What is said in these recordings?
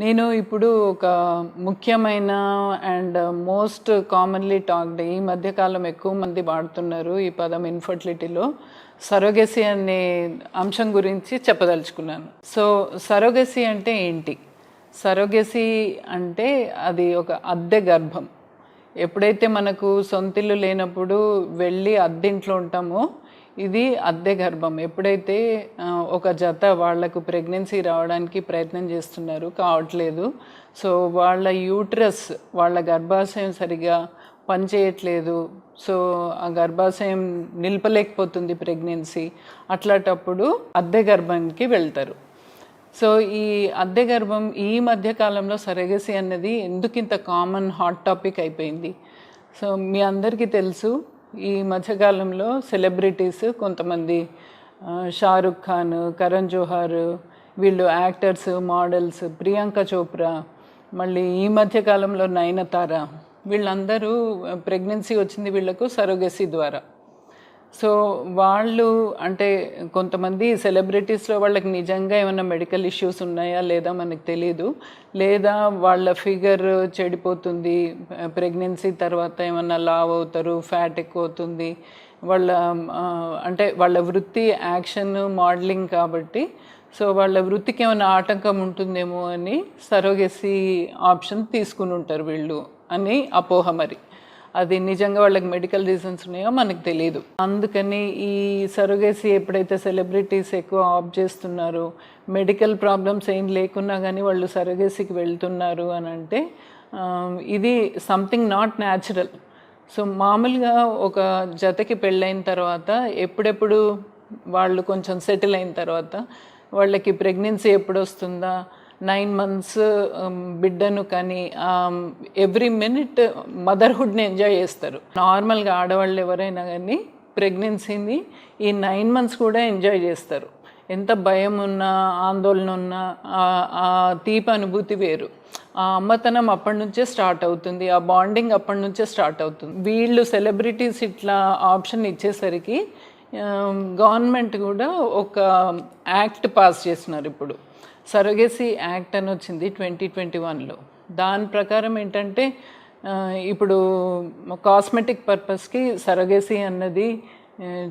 నేను ఇప్పుడు ఒక ముఖ్యమైన అండ్ మోస్ట్ కామన్లీ టాక్డ్ ఈ మధ్యకాలం ఎక్కువ మంది వాడుతున్నారు ఈ పదం ఇన్ఫర్టిలిటీలో. సరోగసీ అనే అంశం గురించి చెప్పదలుచుకున్నాను. సో సరోగసీ అంటే ఏంటి? సరోగసీ అంటే అది ఒక అద్దె గర్భం. ఎప్పుడైతే మనకు సొంతిల్లు లేనప్పుడు వెళ్ళి అద్దెంట్లో ఉంటామో ఇది అద్దె గర్భం. ఎప్పుడైతే ఒక జత వాళ్ళకు ప్రెగ్నెన్సీ రావడానికి ప్రయత్నం చేస్తున్నారు కావట్లేదు. సో వాళ్ళ యూట్రస్ వాళ్ళ గర్భాశయం సరిగా పనిచేయట్లేదు. సో ఆ గర్భాశయం నిలపలేకపోతుంది ప్రెగ్నెన్సీ. అట్లాంటప్పుడు అద్దె గర్భానికి వెళ్తారు. సో ఈ అద్దె గర్భం ఈ మధ్య కాలంలో సరగసి అన్నది ఎందుకు ఇంత కామన్ హాట్ టాపిక్ అయిపోయింది. సో మీ అందరికీ తెలుసు ఈ మధ్యకాలంలో సెలబ్రిటీస్ కొంతమంది షారుఖ్ ఖాన్ కరణ్ జోహార్ వీళ్ళు యాక్టర్స్ మోడల్స్ ప్రియాంక చోప్రా మళ్ళీ ఈ మధ్యకాలంలో నయనతార వీళ్ళందరూ ప్రెగ్నెన్సీ వచ్చింది వీళ్ళకు సరోగసీ ద్వారా. సో వాళ్ళు అంటే కొంతమంది సెలబ్రిటీస్లో వాళ్ళకి నిజంగా ఏమైనా మెడికల్ ఇష్యూస్ ఉన్నాయా లేదా మనకు తెలియదు లేదా వాళ్ళ ఫిగర్ చెడిపోతుంది ప్రెగ్నెన్సీ తర్వాత ఏమైనా లావ్ అవుతారు ఫ్యాట్ ఎక్కువ అవుతుంది వాళ్ళ అంటే వాళ్ళ వృత్తి యాక్షన్ మోడలింగ్ కాబట్టి. సో వాళ్ళ వృత్తికి ఏమైనా ఆటంకం ఉంటుందేమో అని సరోగెసీ ఆప్షన్ తీసుకుని ఉంటారు వీళ్ళు అని అపోహ మరి. అది నిజంగా వాళ్ళకి మెడికల్ రీజన్స్ ఉన్నాయో మనకు తెలియదు అందుకని ఈ సరోగేసీ ఎప్పుడైతే సెలబ్రిటీస్ ఎక్కువ ఆప్ చేస్తున్నారో మెడికల్ ప్రాబ్లమ్స్ ఏం లేకున్నా కానీ వాళ్ళు సరోగేసీకి వెళ్తున్నారు అని అంటే ఇది సంథింగ్ నాట్ న్యాచురల్ సో మామూలుగా ఒక జతకి పెళ్ళైన తర్వాత ఎప్పుడెప్పుడు వాళ్ళు కొంచెం సెటిల్ అయిన తర్వాత వాళ్ళకి ప్రెగ్నెన్సీ ఎప్పుడు వస్తుందా నైన్ మంత్స్ బిడ్డను కానీ ఎవ్రీ మినిట్ మదర్హుడ్ని ఎంజాయ్ చేస్తారు. నార్మల్గా ఆడవాళ్ళు ఎవరైనా కానీ ప్రెగ్నెన్సీని ఈ నైన్ మంత్స్ కూడా ఎంజాయ్ చేస్తారు. ఎంత భయం ఉన్నా ఆందోళన ఉన్నా ఆ- ఆ తీపి అనుభూతి వేరు. ఆ అమ్మతనం అప్పటి నుంచే స్టార్ట్ అవుతుంది ఆ బాండింగ్ అప్పటి నుంచే స్టార్ట్ అవుతుంది. వీళ్ళు సెలబ్రిటీస్ ఇట్లా ఆప్షన్ ఇచ్చేసరికి గవర్నమెంట్ కూడా ఒక యాక్ట్ పాస్ చేస్తున్నారు ఇప్పుడు. సరగేసి యాక్ట్ అని వచ్చింది ట్వంటీ ట్వంటీ వన్లో. దాని ప్రకారం ఏంటంటే ఇప్పుడు కాస్మెటిక్ పర్పస్కి సరగేసి అన్నది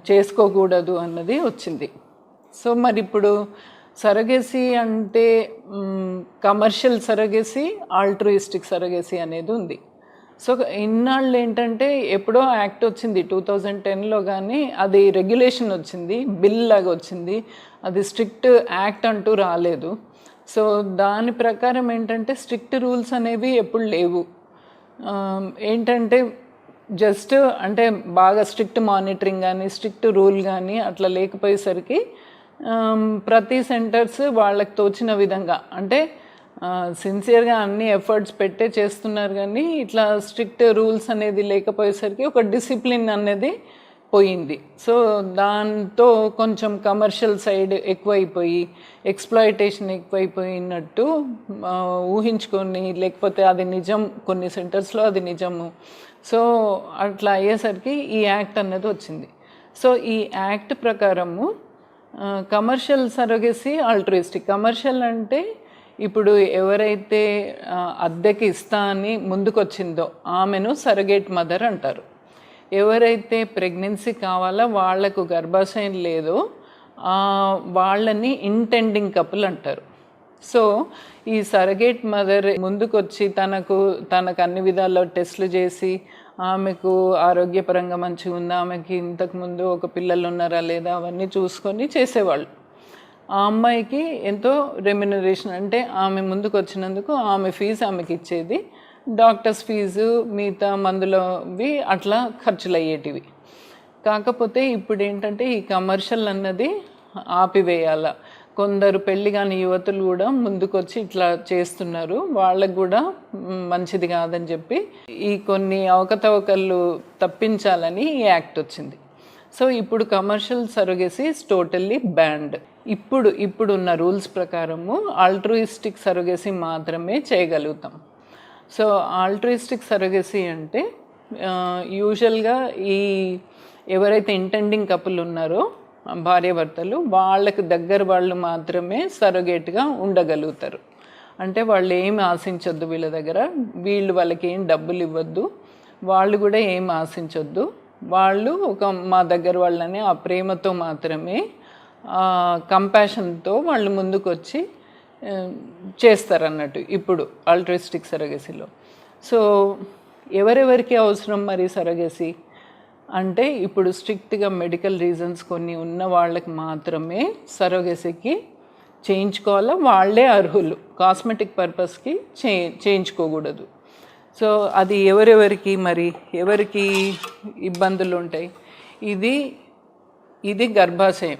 చేసుకోకూడదు అన్నది వచ్చింది. సో మరి ఇప్పుడు సరగేసి అంటే కమర్షియల్ సరగేసి ఆల్ట్రూయిస్టిక్ సరగేసి అనేది ఉంది. సో ఇన్నాళ్ళు ఏంటంటే ఎప్పుడో యాక్ట్ వచ్చింది టూ థౌజండ్ టెన్లో కానీ అది రెగ్యులేషన్ వచ్చింది బిల్ లాగా వచ్చింది అది స్ట్రిక్ట్ యాక్ట్ అంటూ రాలేదు. సో దాని ప్రకారం ఏంటంటే స్ట్రిక్ట్ రూల్స్ అనేవి ఎప్పుడు లేవు. ఏంటంటే జస్ట్ అంటే బాగా స్ట్రిక్ట్ మానిటరింగ్ కానీ స్ట్రిక్ట్ రూల్ కానీ అట్లా లేకపోయేసరికి ప్రతి సెంటర్స్ వాళ్ళకి తోచిన విధంగా అంటే సిన్సియర్గా అన్ని ఎఫర్ట్స్ పెట్టే చేస్తున్నారు కానీ ఇట్లా స్ట్రిక్ట్ రూల్స్ అనేది లేకపోయేసరికి ఒక డిసిప్లిన్ అనేది పోయింది. సో దాంతో కొంచెం కమర్షియల్ సైడ్ ఎక్కువైపోయి ఎక్స్ప్లాయిటేషన్ ఎక్కువైపోయినట్టు ఊహించుకొని లేకపోతే అది నిజం కొన్ని సెంటర్స్లో అది నిజము. సో అట్లా అయ్యేసరికి ఈ యాక్ట్ అనేది వచ్చింది. సో ఈ యాక్ట్ ప్రకారము కమర్షియల్ సరగేసి ఆల్ట్రిస్టిక్ కమర్షియల్ అంటే ఇప్పుడు ఎవరైతే అద్దెకి ఇస్తా అని ముందుకొచ్చిందో ఆమెను సరగేట్ మదర్ అంటారు. ఎవరైతే ప్రెగ్నెన్సీ కావాలో వాళ్ళకు గర్భాశయం లేదో వాళ్ళని ఇంటెండింగ్ కపుల్ అంటారు. సో ఈ సరగేట్ మదర్ ముందుకొచ్చి తనకు తనకు అన్ని విధాల్లో టెస్టులు చేసి ఆమెకు ఆరోగ్యపరంగా మంచిగా ఉందా ఆమెకి ఇంతకుముందు ఒక పిల్లలు ఉన్నారా లేదా అవన్నీ చూసుకొని చేసేవాళ్ళు. ఆ అమ్మాయికి ఎంతో రెమ్యునరేషన్ అంటే ఆమె ముందుకు వచ్చినందుకు ఆమె ఫీజు ఆమెకి ఇచ్చేది. డాక్టర్స్ ఫీజు మిగతా మందులవి అట్లా ఖర్చులు అయ్యేటివి కాకపోతే ఇప్పుడు ఏంటంటే ఈ కమర్షియల్ అన్నది ఆపివేయాల. కొందరు పెళ్ళి కాని యువతులు కూడా ముందుకొచ్చి ఇట్లా చేస్తున్నారు. వాళ్ళకు కూడా మంచిది కాదని చెప్పి ఈ కొన్ని అవకతవకలు తప్పించాలని ఈ యాక్ట్ వచ్చింది. సో ఇప్పుడు కమర్షియల్ సరోగేసీ టోటల్లీ బ్యాండ్ ఇప్పుడు ఇప్పుడున్న రూల్స్ ప్రకారము ఆల్ట్రూయిస్టిక్ సరోగసీ మాత్రమే చేయగలుగుతాం. సో ఆల్ట్రూయిస్టిక్ సరోగసీ అంటే యూజువల్గా ఈ ఎవరైతే ఇంటెండింగ్ కపుల్ ఉన్నారో భార్యాభర్తలు వాళ్ళకి దగ్గర వాళ్ళు మాత్రమే సరోగేట్గా ఉండగలుగుతారు. అంటే వాళ్ళు ఏమి ఆశించొద్దు వీళ్ళ దగ్గర వీళ్ళు వాళ్ళకి ఏం డబ్బులు ఇవ్వద్దు వాళ్ళు కూడా ఏం ఆశించొద్దు వాళ్ళు ఒక మా దగ్గర వాళ్ళని ఆ ప్రేమతో మాత్రమే కంపాషన్తో వాళ్ళు ముందుకు వచ్చి చేస్తారన్నట్టు ఇప్పుడు ఆల్ట్రిస్టిక్ సరగసిలో. సో ఎవరెవరికి అవసరం మరి సరగసి? అంటే ఇప్పుడు స్ట్రిక్ట్గా మెడికల్ రీజన్స్ కొన్ని ఉన్న వాళ్ళకి మాత్రమే సరోగసికి చేయించుకోవాలా? వాళ్ళే అర్హులు. కాస్మెటిక్ పర్పస్కి చే చేయించుకోకూడదు. సో అది ఎవరెవరికి మరి? ఎవరికి ఇబ్బందులు ఉంటాయి ఇది ఇది గర్భాశయం.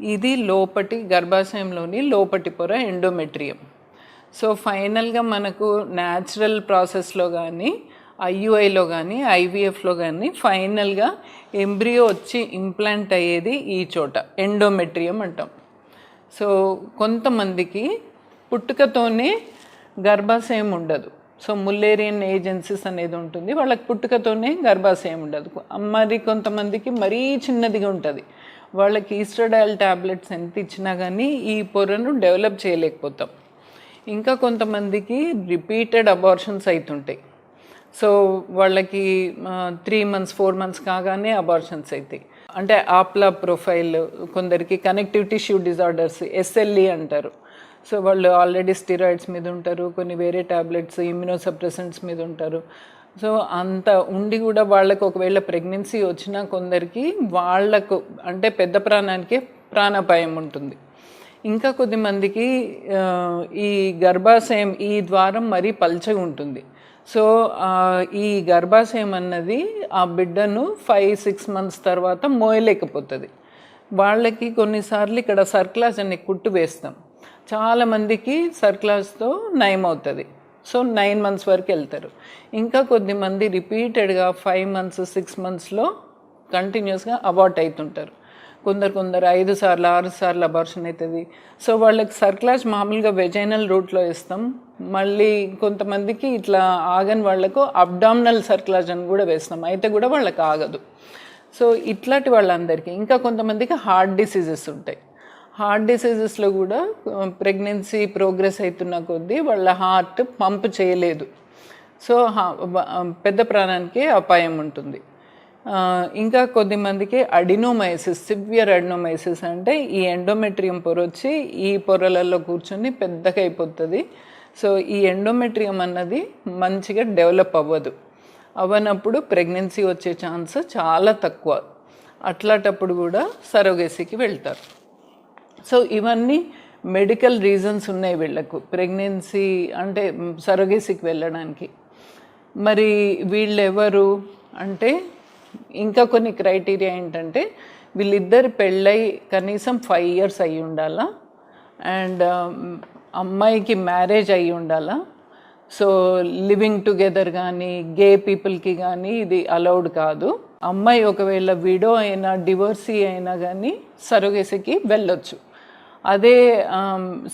ఇది లోపటి గర్భాశయంలోని లోపటి పొర ఎండోమెట్రియం. సో ఫైనల్గా మనకు న్యాచురల్ ప్రాసెస్లో కానీ ఐయుఐలో కానీ ఐవీఎఫ్లో కానీ ఫైనల్గా ఎంబ్రియో వచ్చి ఇంప్లాంట్ అయ్యేది ఈ చోట ఎండోమెట్రియం అంటాం. సో కొంతమందికి పుట్టుకతోనే గర్భాశయం ఉండదు. సో ముల్లేరియన్ ఏజెన్సీస్ అనేది ఉంటుంది. వాళ్ళకి పుట్టుకతోనే గర్భాశయం ఉండదు. మరి కొంతమందికి మరీ చిన్నదిగా ఉంటుంది. వాళ్ళకి ఈస్టర్డాయిల్ టాబ్లెట్స్ ఎంత ఇచ్చినా కానీ ఈ పొరను డెవలప్ చేయలేకపోతాం. ఇంకా కొంతమందికి రిపీటెడ్ అబార్షన్స్ అవుతుంటాయి సో వాళ్ళకి త్రీ మంత్స్ ఫోర్ మంత్స్ కాగానే అబార్షన్స్ అవుతాయి అంటే ఆప్లా ప్రొఫైల్ కొందరికి కనెక్టివ్ టిష్యూ డిజార్డర్స్ ఎస్ఎల్ఈ అంటారు. సో వాళ్ళు ఆల్రెడీ స్టిరాయిడ్స్ మీద ఉంటారు కొన్ని వేరే ట్యాబ్లెట్స్ ఇమ్యూనోసప్రెసెంట్స్ మీద ఉంటారు. సో అంత ఉండి కూడా వాళ్ళకు ఒకవేళ ప్రెగ్నెన్సీ వచ్చినా కొందరికి వాళ్ళకు అంటే పెద్ద ప్రాణానికే ప్రాణాపాయం ఉంటుంది. ఇంకా కొద్దిమందికి మందికి ఈ గర్భాశయం ఈ ద్వారం మరీ పల్చగా ఉంటుంది. సో ఈ గర్భాశయం అన్నది ఆ బిడ్డను ఫైవ్ సిక్స్ మంత్స్ తర్వాత మోయలేకపోతుంది. వాళ్ళకి కొన్నిసార్లు ఇక్కడ సర్క్లాస్ అనే కుట్టు వేస్తాం. చాలామందికి సర్క్లాస్తో నయం అవుతుంది సో నైన్ మంత్స్ వరకు వెళ్తారు. ఇంకా కొద్దిమంది రిపీటెడ్గా ఫైవ్ మంత్స్ సిక్స్ మంత్స్లో కంటిన్యూస్గా అబార్ట్ అవుతుంటారు కొందరు కొందరు ఐదు సార్లు ఆరు సార్లు అబార్షన్ అవుతుంది సో వాళ్ళకి సర్క్లాజ్ మామూలుగా వెజైనల్ రూట్లో ఇస్తాం మళ్ళీ కొంతమందికి ఇట్లా ఆగని వాళ్ళకు అబ్డామినల్ సర్క్లాజ్ అని కూడా వేస్తాం. అయితే కూడా వాళ్ళకి ఆగదు. సో ఇట్లాంటి వాళ్ళందరికీ ఇంకా కొంతమందికి హార్ట్ డిసీజెస్ ఉంటాయి. హార్ట్ డిసీజెస్లో కూడా ప్రెగ్నెన్సీ ప్రోగ్రెస్ అవుతున్న కొద్దీ వాళ్ళ హార్ట్ పంప్ చేయలేదు. సో పెద్ద ప్రాణానికి అపాయం ఉంటుంది. ఇంకా కొద్దిమందికి అడినోమైసిస్ సివియర్ అడినోమైసిస్ అంటే ఈ ఎండోమెట్రియం పొర వచ్చి ఈ పొరలలో కూర్చొని పెద్దగా అయిపోతుంది. సో ఈ ఎండోమెట్రియం అన్నది మంచిగా డెవలప్ అవ్వదు. అవ్వనప్పుడు ప్రెగ్నెన్సీ వచ్చే ఛాన్స్ చాలా తక్కువ. అట్లాంటప్పుడు కూడా సరోగేసీకి వెళ్తారు. సో ఇవన్నీ మెడికల్ రీజన్స్ ఉన్నాయి వీళ్ళకు. ప్రెగ్నెన్సీ అంటే సరోగేసీకి వెళ్ళడానికి. మరి వీళ్ళెవరు అంటే ఇంకా కొన్ని క్రైటీరియా ఏంటంటే వీళ్ళిద్దరు పెళ్ళై కనీసం ఫైవ్ ఇయర్స్ అయ్యి ఉండాలా. అండ్ అమ్మాయికి మ్యారేజ్ అయి ఉండాలా. సో లివింగ్ టుగెదర్ కానీ గే పీపుల్కి కానీ ఇది అలౌడ్ కాదు. అమ్మాయి ఒకవేళ విడో అయినా డివోర్సీ అయినా కానీ సరోగేసీకి వెళ్ళొచ్చు. అదే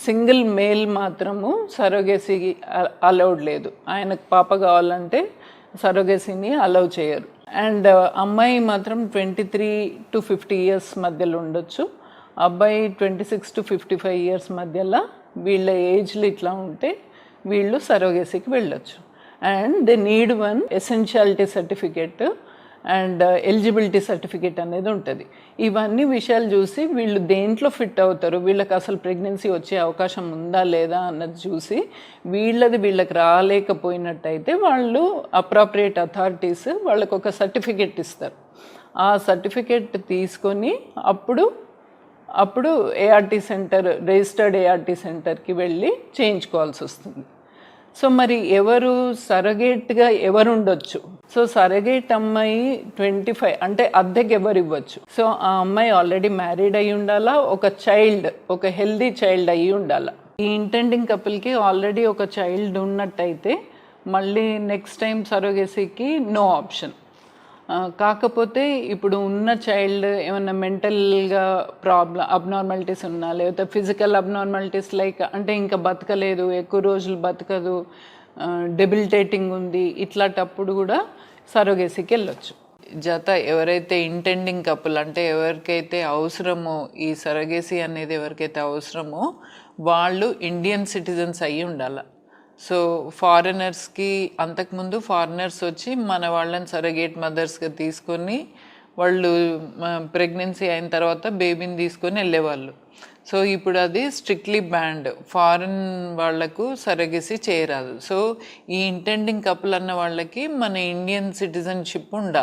సింగిల్ మేల్ మాత్రము సరోగేసీకి అలౌడ్ లేదు. ఆయనకు పాప కావాలంటే సరోగేసీని అలౌ చేయరు. అండ్ అమ్మాయి మాత్రం twenty three to fifty years మధ్యలో ఉండొచ్చు. అబ్బాయి twenty six to fifty five years మధ్యలో వీళ్ళ ఏజ్లు ఇట్లా ఉంటే వీళ్ళు సరోగేసీకి వెళ్ళొచ్చు. And they need one essentiality certificate and eligibility certificate అనేది ఉంటుంది. ఇవన్నీ విషయాలు చూసి వీళ్ళు దేంట్లో ఫిట్ అవుతారు వీళ్ళకి అసలు ప్రెగ్నెన్సీ వచ్చే అవకాశం ఉందా లేదా అన్నది చూసి వీళ్ళది వీళ్ళకి రాలేకపోయినట్టయితే వాళ్ళు అప్రాప్రియేట్ అథారిటీస్ వాళ్ళకు ఒక సర్టిఫికేట్ ఇస్తారు. ఆ సర్టిఫికేట్ తీసుకొని అప్పుడు అప్పుడు ఏఆర్టీ సెంటర్ రిజిస్టర్డ్ ఏఆర్టీ సెంటర్కి వెళ్ళి చేయించుకోవాల్సి వస్తుంది. సో మరి ఎవరు సరగేట్గా ఎవరు ఉండొచ్చు సో సరగేట్ అమ్మాయి ట్వంటీ ఫైవ్ అంటే అద్దెకి ఎవరు ఇవ్వచ్చు సో ఆ అమ్మాయి ఆల్రెడీ మ్యారీడ్ అయి ఉండాలా? ఒక చైల్డ్ ఒక హెల్దీ చైల్డ్ అయి ఉండాలా? ఈ ఇంటెండింగ్ కపుల్కి ఆల్రెడీ ఒక చైల్డ్ ఉన్నట్టయితే మళ్ళీ నెక్స్ట్ టైం సరోగేసీకి నో ఆప్షన్ కాకపోతే ఇప్పుడు ఉన్న చైల్డ్ ఏమన్నా మెంటల్గా ప్రాబ్లం అబ్నార్మాలిటీస్ ఉన్నా లేకపోతే ఫిజికల్ అబ్నార్మాలిటీస్ లైక్ అంటే ఇంకా బతకలేదు ఎక్కువ రోజులు బతకదు డెబిలిటేటింగ్ ఉంది ఇట్లాంటప్పుడు కూడా సరోగేసీకి వెళ్ళొచ్చు. జత ఎవరైతే ఇంటెండింగ్ కపుల్ అంటే ఎవరికైతే అవసరమో ఈ సరగేసి అనేది ఎవరికైతే అవసరమో వాళ్ళు ఇండియన్ సిటిజన్స్ అయ్యి ఉండాలి. సో ఫారినర్స్కి అంతకుముందు ఫారినర్స్ వచ్చి మన వాళ్ళని సరగేట్ మదర్స్గా తీసుకొని వాళ్ళు ప్రెగ్నెన్సీ అయిన తర్వాత బేబీని తీసుకొని వెళ్ళేవాళ్ళు. సో ఇప్పుడు అది స్ట్రిక్ట్లీ బ్యాండ్ ఫారిన్ వాళ్ళకు సరగసి చేయరాదు సో ఈ ఇంటెండింగ్ కపుల్ అన్న వాళ్ళకి మన ఇండియన్ సిటిజన్షిప్ ఉండాలి.